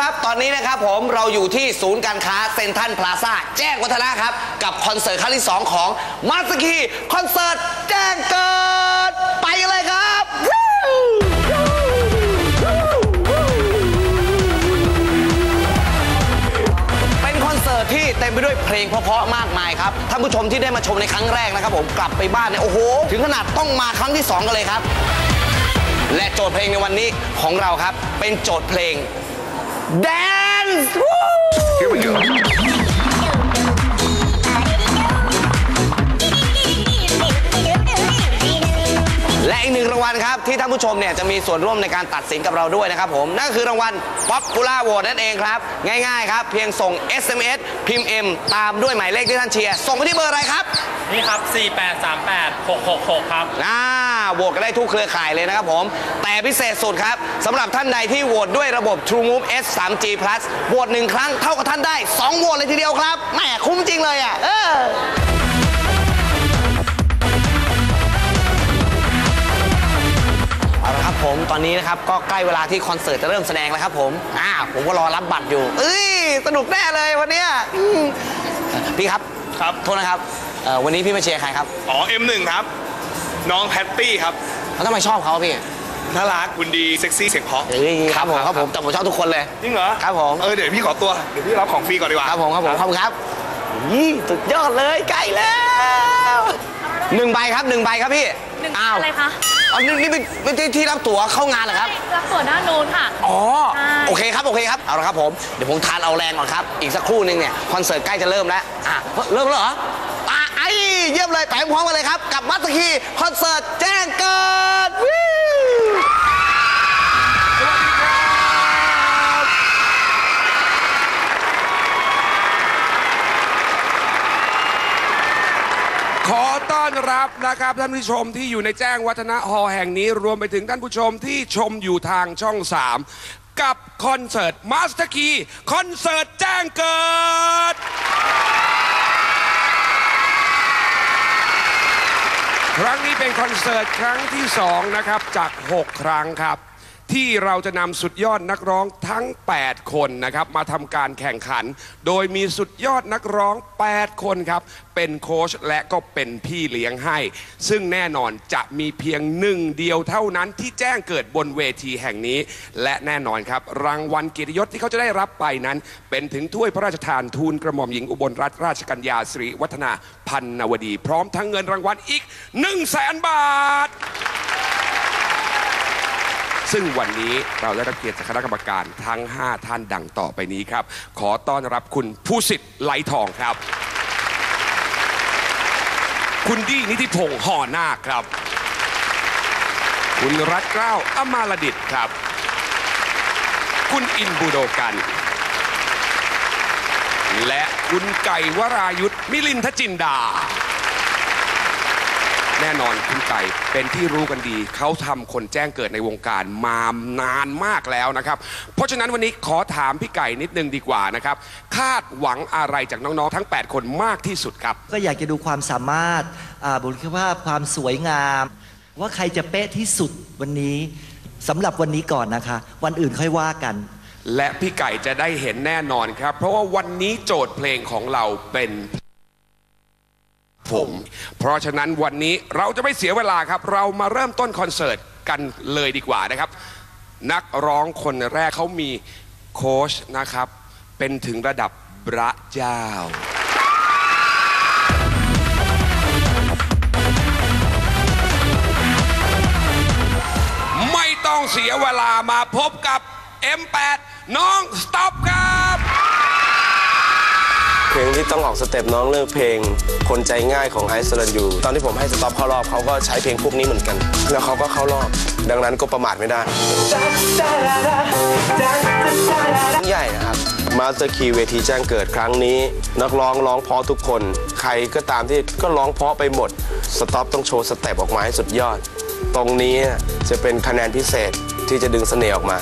ครับ ตอนนี้นะครับผมเราอยู่ที่ศูนย์การค้าเซ็นทรัลพลาซ่าแจ้งวัฒนะครับ กับคอนเสิร์ตครั้งที่ 2 ของมาสกีคอนเสิร์ตแจ้งเกิด ไปเลยครับเป็นคอนเสิร์ตที่เต็มไปด้วยเพลงเพราะๆมากมายครับท่านผู้ชมที่ได้มาชมในครั้งแรกนะครับผมกลับไปบ้านเนี่ยโอ้โห ถึงขนาดต้องมาครั้งที่ 2 กันเลยครับ และโจทย์เพลงในวันนี้ของเราครับ เป็นโจทย์เพลง Dance Here we go. และอีกหนึ่งรางวัลครับ ที่ท่านผู้ชมเนี่ยจะมีส่วนร่วมในการตัดสินกับเราด้วยนะครับผม นั่นก็คือรางวัล Popular Vote นั่นเองครับ ง่ายๆครับ เพียงส่ง SMS พิมพ์ M ตามด้วยหมายเลขที่ท่านเชียร์ ส่งไปที่เบอร์อะไรครับ นี่ครับ 4838666 ครับ อ่าโหวตกันได้ทุกเครือข่ายเลยนะครับผม แต่พิเศษสุดครับสำหรับท่านใดที่โหวตด้วยระบบ True Move S 3G Plus โหวตหนึ่งครั้งเท่ากับท่านได้ 2โหวตเลยทีเดียวครับแหมคุ้มจริงเลยอะเออเอาละครับผมตอนนี้นะครับก็ใกล้เวลาที่คอนเสิร์ตจะเริ่มแสดงแล้วครับผมอ่าผมก็รอรับบัตรอยู่ เอ้ยสนุกแน่เลยวันเนี้ยอืมพี่ครับครับ โทษนะครับ เอ่อวันนี้พี่มาเชียร์ใครครับอ๋อ M1 ครับ น้องแพตตี้ครับแล้วทำไมชอบเขาพี่น่ารักคุณดี เซ็กซี่เสียงเพราะเอ้ยครับผมครับผมแต่ผมชอบทุกคนเลย จริงเหรอครับผม เออเดี๋ยวพี่ขอตัว เดี๋ยวพี่รับของฟรีก่อนดีกว่าครับผมครับผมขอบคุณครับยี่สุดยอดเลยใกล้แล้วหนึ่งใบครับหนึ่งใบครับพี่หนึ่งอ้าวอะไรคะ อ๋อนี่นี่เป็นเป็นที่ที่รับตั๋วเข้างานเหรอครับ รับส่วนด้านนู้นค่ะ อ๋อ ใช่ โอเคครับ โอเคครับ เอาละครับผม เดี๋ยวผมทานเอาแรงก่อนครับ อีกสักครู่หนึงเนี่ย คอนเสิร์ตใกล้จะเริ่มแล้ว อะ เริ่มแล้วเหรออะไอ้ เยี่ยมเลยไปพร้อมกันเลยครับ กับมัตตคีคอนเสิร์ตแจ้งเกิดวิขอต้อนรับนะครับท่านผู้ชมที่อยู่ในแจ้งวัฒนะฮอลล์แห่งนี้รวมไปถึงท่านผู้ชมที่ชมอยู่ทางช่อง 3 กับคอนเสิร์ตมาสเตอร์คีคอนเสิร์ตแจ้งเกิด ครั้งนี้เป็นคอนเสิร์ตครั้งที่ 2 นะครับ จาก 6 ครั้งครับ ที่เราจะนำสุดยอดนักร้องทั้ง 8 คนนะครับ มาทำการแข่งขัน โดยมีสุดยอดนักร้อง 8 คนครับ เป็นโค้ชและก็เป็นพี่เลี้ยงให้ ซึ่งแน่นอนจะมีเพียงหนึ่งเดียวเท่านั้นที่แจ้งเกิดบนเวทีแห่งนี้ และแน่นอนครับ รางวัลเกียรติยศที่เขาจะได้รับไปนั้น เป็นถึงถ้วยพระราชทานทูลกระหม่อมหญิงอุบลรัตนราชกัญญาสิริวัฒนาพันนวดี พร้อมทั้งเงินรางวัลอีก1 0 0 0 0แสนบาท ซึ่งวันนี้เราได้รับเกียรติจากคณะกรรมการทั้ง 5 ท่านดังต่อไปนี้ครับ ขอต้อนรับคุณผู้สิทธิ์ไหลทองครับ คุณดีนิติพงษ์ห่อนาคครับ คุณรัตเกล้าอมาลดิตครับ คุณอินบูโดกัน และคุณไก่วรายุทธมิลินทจินดา แน่นอนคุณไก่เป็นที่รู้กันดี เขาทำคนแจ้งเกิดในวงการมานานมากแล้วนะครับ เพราะฉะนั้นวันนี้ขอถามพี่ไก่นิดนึงดีกว่านะครับ คาดหวังอะไรจากน้องๆทั้ง 8 คนมากที่สุดครับ ก็อยากจะดูความสามารถอ่าบุคลิกภาพความสวยงาม ว่าใครจะเป๊ะที่สุดวันนี้สำหรับวันนี้ก่อนนะคะ วันอื่นค่อยว่ากัน และพี่ไก่จะได้เห็นแน่นอนครับ เพราะว่าวันนี้โจทย์เพลงของเราเป็น ผม เพราะฉะนั้นวันนี้เราจะไม่เสียเวลาครับ เรามาเริ่มต้นคอนเสิร์ตกันเลยดีกว่านะครับ นักร้องคนแรกเขามีโค้ชนะครับ เป็นถึงระดับพระเจ้า ไม่ต้องเสียเวลามาพบกับ M8 น้องสต็อปครับ เพลงที่ต้องออกสเต็ปน้องเลือกเพลงคนใจง่ายของไอซ์ลันยูตอนที่ผมให้สต็อปเข้ารอบเขาก็ใช้เพลงพวกนี้เหมือนกัน แล้วเขาก็เข้ารอบ ดังนั้นก็ประมาทไม่ได้ใหญ่นะครับมาสเตอร์คีเวทีแจ้งเกิดครั้งนี้ นักร้องร้องเพราะทุกคน ใครก็ตามที่ก็ร้องเพาะไปหมดสต็อปต้องโชว์สเต็ปออกมาให้สุดยอด ตรงนี้จะเป็นคะแนนพิเศษที่จะดึงเสน่ห์ออกมา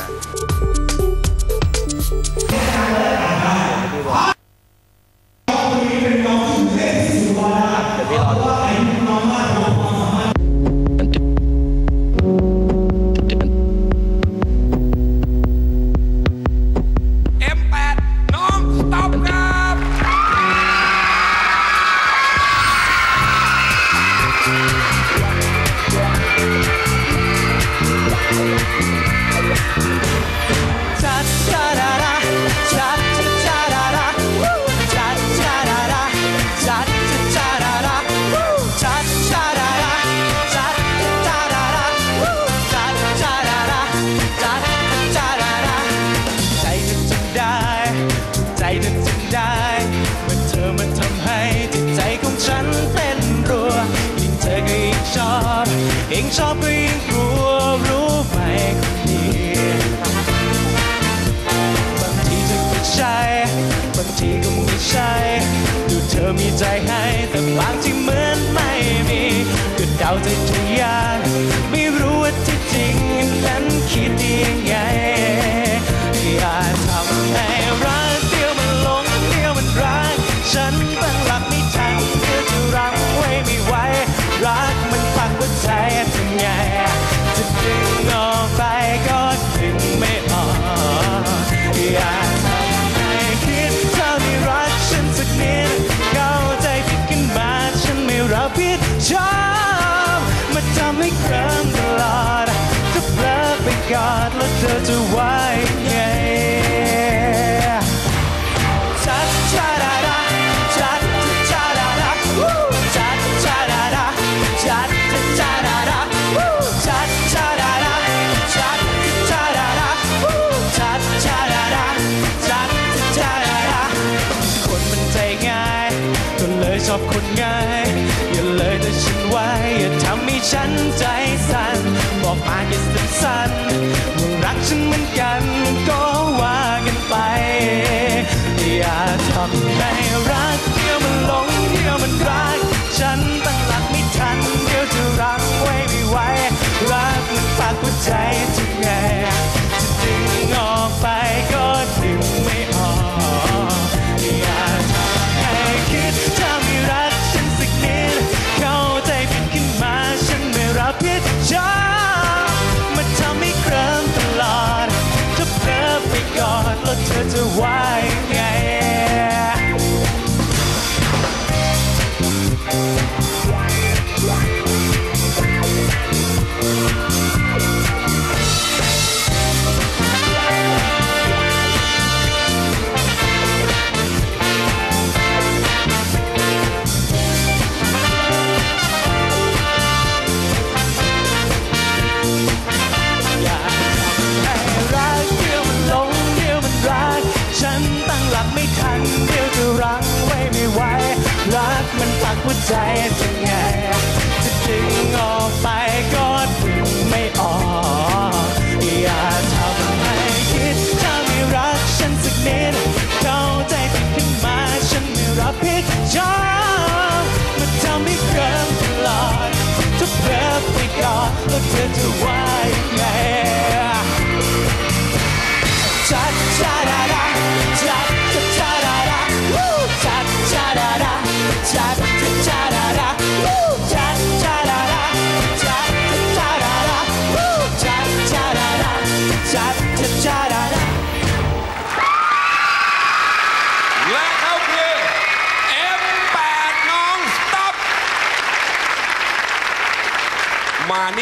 ธอก็ใช่บางทีก็ไม่ใช่ดูเธอมีใจให้แต่บางที่เหมือนไม่มีก็เดาใจทุกอยาก ชอบคนง่าย อย่าเลยแต่ฉันไว้ อย่าทำให้ฉันใจสั่น บอกมาแค่สั้นๆว่ารักฉันเหมือนกันก็ว่ากันไป อย่าทำให้รักเดียวมันหลงเดียวมันรัก ฉันตั้งหลักไม่ทัน เดี๋ยวจะรังไว้ไม่ไหวรักมันฝากหัวใจ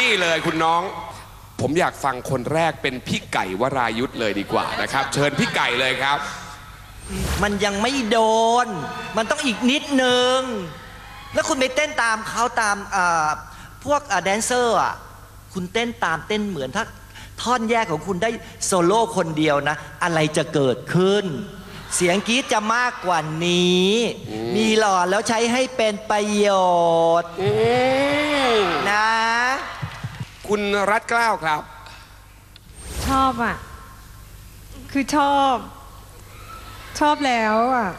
นี่เลยคุณน้อง ผมอยากฟังคนแรกเป็นพี่ไก่วรายุทธ์เลยดีกว่านะครับ เชิญพี่ไก่เลยครับ มันยังไม่โดน มันต้องอีกนิดนึง แล้วคุณไปเต้นตามเขาตามอ่าพวกแดนเซอร์อะคุณเต้นตามเต้นเหมือนถ้าท่อนแยกของคุณได้โซโล่คนเดียวนะ อะไรจะเกิดขึ้น เสียงกรี๊ดจะมากกว่านี้ มีหลอดแล้วใช้ให้เป็นประโยชน์นะ คุณรัฐเกล้าวครับ ชอบอะ คือชอบ ชอบแล้วอะ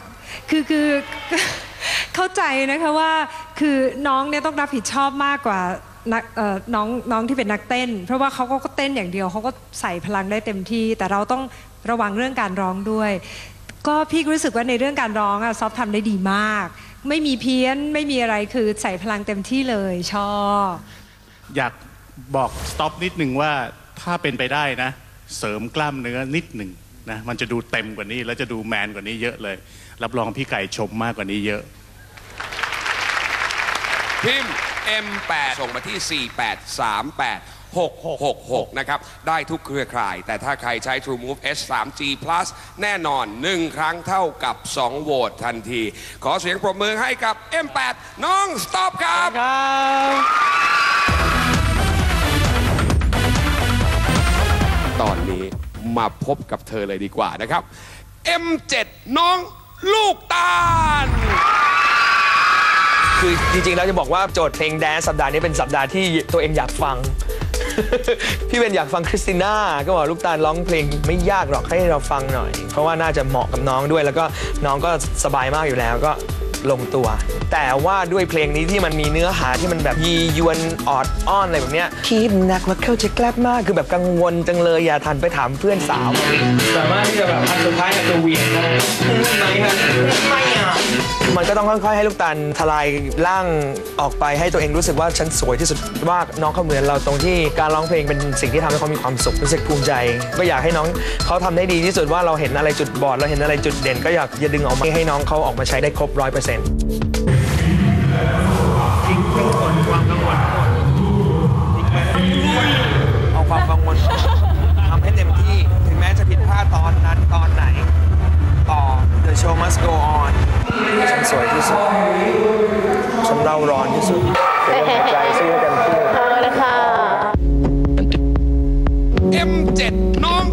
คือคือ เข้าใจนะคะว่า คือน้องเนี่ยต้องรับผิดชอบมากกว่านักเอ่อน้องน้องที่เป็นนักเต้น เพราะว่าเขาก็เต้นอย่างเดียวเขาก็ใส่พลังได้เต็มที่ แต่เราต้องระวังเรื่องการร้องด้วย ก็พี่รู้สึกว่าในเรื่องการร้องอะซอฟทำได้ดีมาก ไม่มีเพี้ยนไม่มีอะไรคือใส่พลังเต็มที่เลยชอบ อยาก บอกสต็อปนิดหนึ่งว่าถ้าเป็นไปได้นะ เสริมกล้ามเนื้อนิดหนึ่งนะมันจะดูเต็มกว่านี้แล้วจะดูแมนกว่านี้เยอะเลย รับรองพี่ไก่ชมมากกว่านี้เยอะ พิมพ์ M8 ส่งมาที่ 4838 666นะครับ ได้ทุกเครือข่าย แต่ถ้าใครใช้ True Move S 3G Plus แน่นอน 1 ครั้งเท่ากับ 2 โหวตทันที ขอเสียงปรบมือให้กับ M8 น้องสต็อปครับต มาพบกับเธอเลยดีกว่านะครับ M7 น้องลูกตาล คือจริงๆแล้วจะบอกว่าโจทย์เพลงแดนสัปดาห์นี้เป็นสัปดาห์ที่ตัวเองอยากฟัง พี่เบนอยากฟังคริสติน่าก็บอกลูกตาลร้องเพลงไม่ยากหรอกให้เราฟังหน่อย เพราะว่าน่าจะเหมาะกับน้องด้วย แล้วก็น้องก็สบายมากอยู่แล้วก็ ลงตัว แต่ว่าด้วยเพลงนี้ที่มันมีเนื้อหาที่มันแบบยียวนออดอ้อนอะไรแบบเนี้ยคิดหนักว่าเขาจะแกล้บมากคือแบบกังวลจังเลยอย่าทันไปถามเพื่อนสาวสามารถที่จะแบบอันสุดท้ายกับตัวเวียนได้ไหมครับไม่อะ มันก็ต้องค่อยๆ ให้ลูกตาลทลายร่างออกไปให้ตัวเองรู้สึกว่าฉันสวยที่สุดว่าน้องเขาเหมือนเราตรงที่การร้องเพลงเป็นสิ่งที่ทำให้เขามีความสุขรู้สึกภูมิใจ ก็อยากให้น้องเขาทำได้ดีที่สุดว่าเราเห็นอะไรจุดบอด เราเห็นอะไรจุดเด่น ก็อยากจะดึงออกมาให้น้องเขาออกมาใช้ได้ครบร้อยเปอร์เซ็นต์ เอาความกังวลทำให้เต็มที่ ถึงแม้จะผิดพลาดตอนนั้นตอนไหน The show must go on ฉันสวยที่สุด ฉันเร่าร้อนที่สุดเป็นกำลังใจสู้ให้เต็มที่ M7 น้อง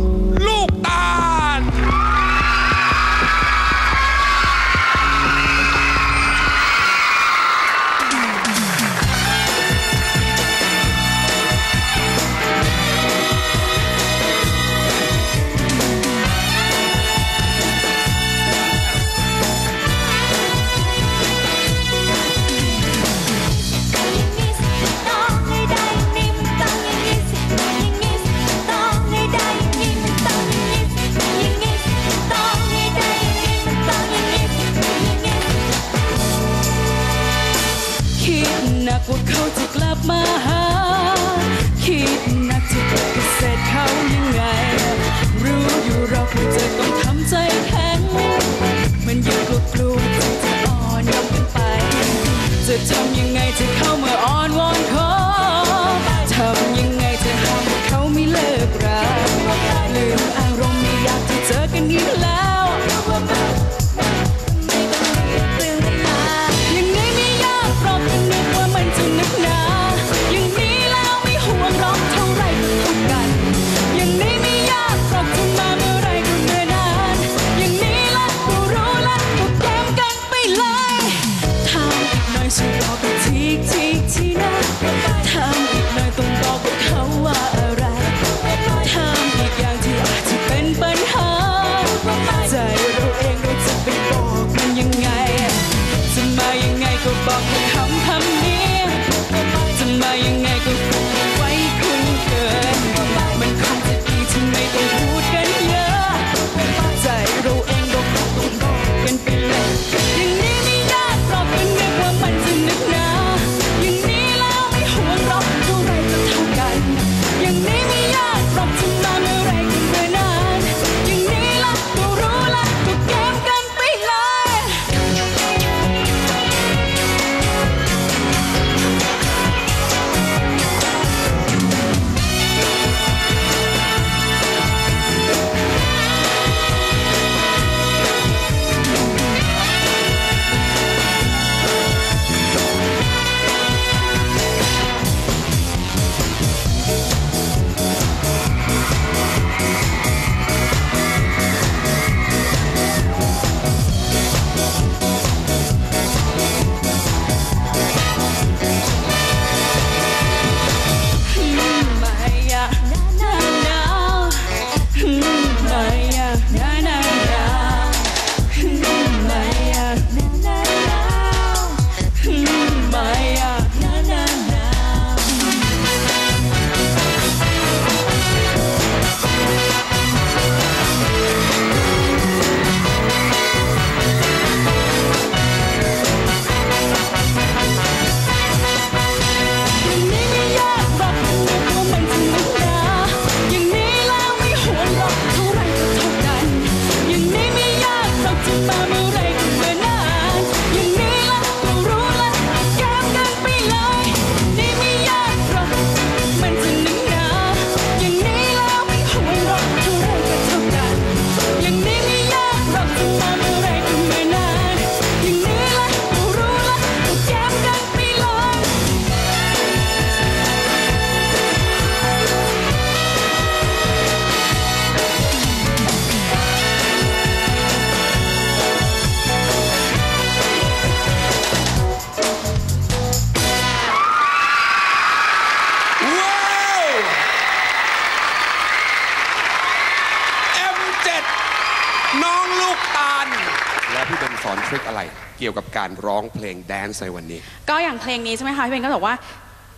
กี่ยวกับการร้องเพลงแดนซ์ในวันนี้ ก็อย่างเพลงนี้ใช่ไหมคะพี่เบนก็บอกว่า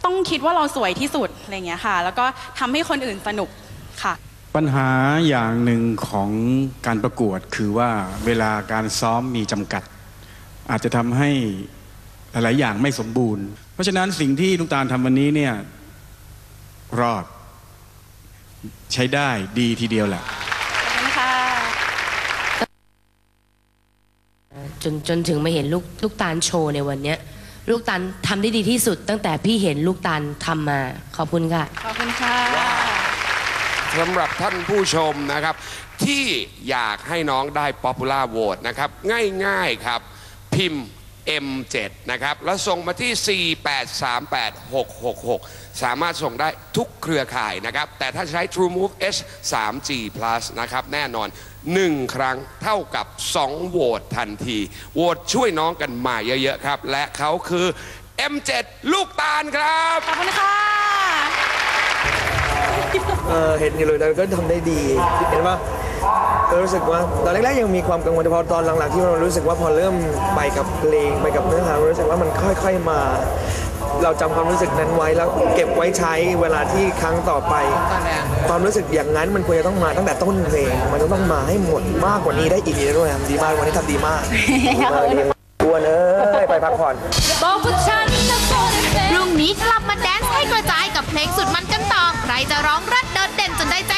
ต้องคิดว่าเราสวยที่สุดอะไรอย่างเงี้ยค่ะ แล้วก็ทำให้คนอื่นสนุกค่ะ ปัญหาอย่างหนึ่งของการประกวดคือว่าเวลาการซ้อมมีจำกัด อาจจะทำให้หลาย ๆ อย่างไม่สมบูรณ์ เพราะฉะนั้นสิ่งที่ลุงตาลทำวันนี้เนี่ยรอด ใช้ได้ดีทีเดียวแหละ ขอบคุณค่ะ จ นจนถึงมาเห็นลูกลูกตาลโชว์ในวันเนี้ย ลูกตาลทำได้ดีที่สุด ตั้งแต่พี่เห็นลูกตาลทำมา ขอบคุณค่ะ ขอบคุณค่ะสำหรับท่านผู้ชมนะครับ ที่อยากให้น้องได้ Popular Vote นะครับ ง่ายๆครับ พิมพ์ M7 นะครับ แล้วส่งมาที่ 4838666 สามารถส่งได้ทุกเครือข่ายนะครับ แต่ถ้าใช้ TrueMove H 3G Plus นะครับ แน่นอน 1 ครั้งเท่ากับ 2 โหวตทันที โหวตช่วยน้องกันมาเยอะๆครับ และเขาคือ M7 ลูกตาลครับ ขอบคุณค่ะเออเห็นอยู่เลยแต่ก็ทำได้ดีเห็นปะ ก็รู้สึกว่าตอนแรกๆยังมีความกังวลแต่พอตอนหลังๆที่เรารู้สึกว่าพอเริ่มไปกับเพลงไปกับเนื้อหารู้สึกว่ามันค่อย ๆมา เราจำความรู้สึกนั้นไว้แล้วเก็บไว้ใช้เวลาที่ครั้งต่อไป ความรู้สึกอย่างนั้นมันควรจะต้องมาตั้งแต่ต้นเพลง มันจะต้องมาให้หมดมากกว่านี้ได้อีกด้วยทำดีมากวันนี้ทำดีมากตัวเนยไปพักผ่อน บอกว่าฉันนะโซนพรุ่งนี้กลับมาแดนซ์ให้กระจายกับเพลงสุดมันกันต่อ ใครจะร้องรัดเดินเด่นจนได้ใจ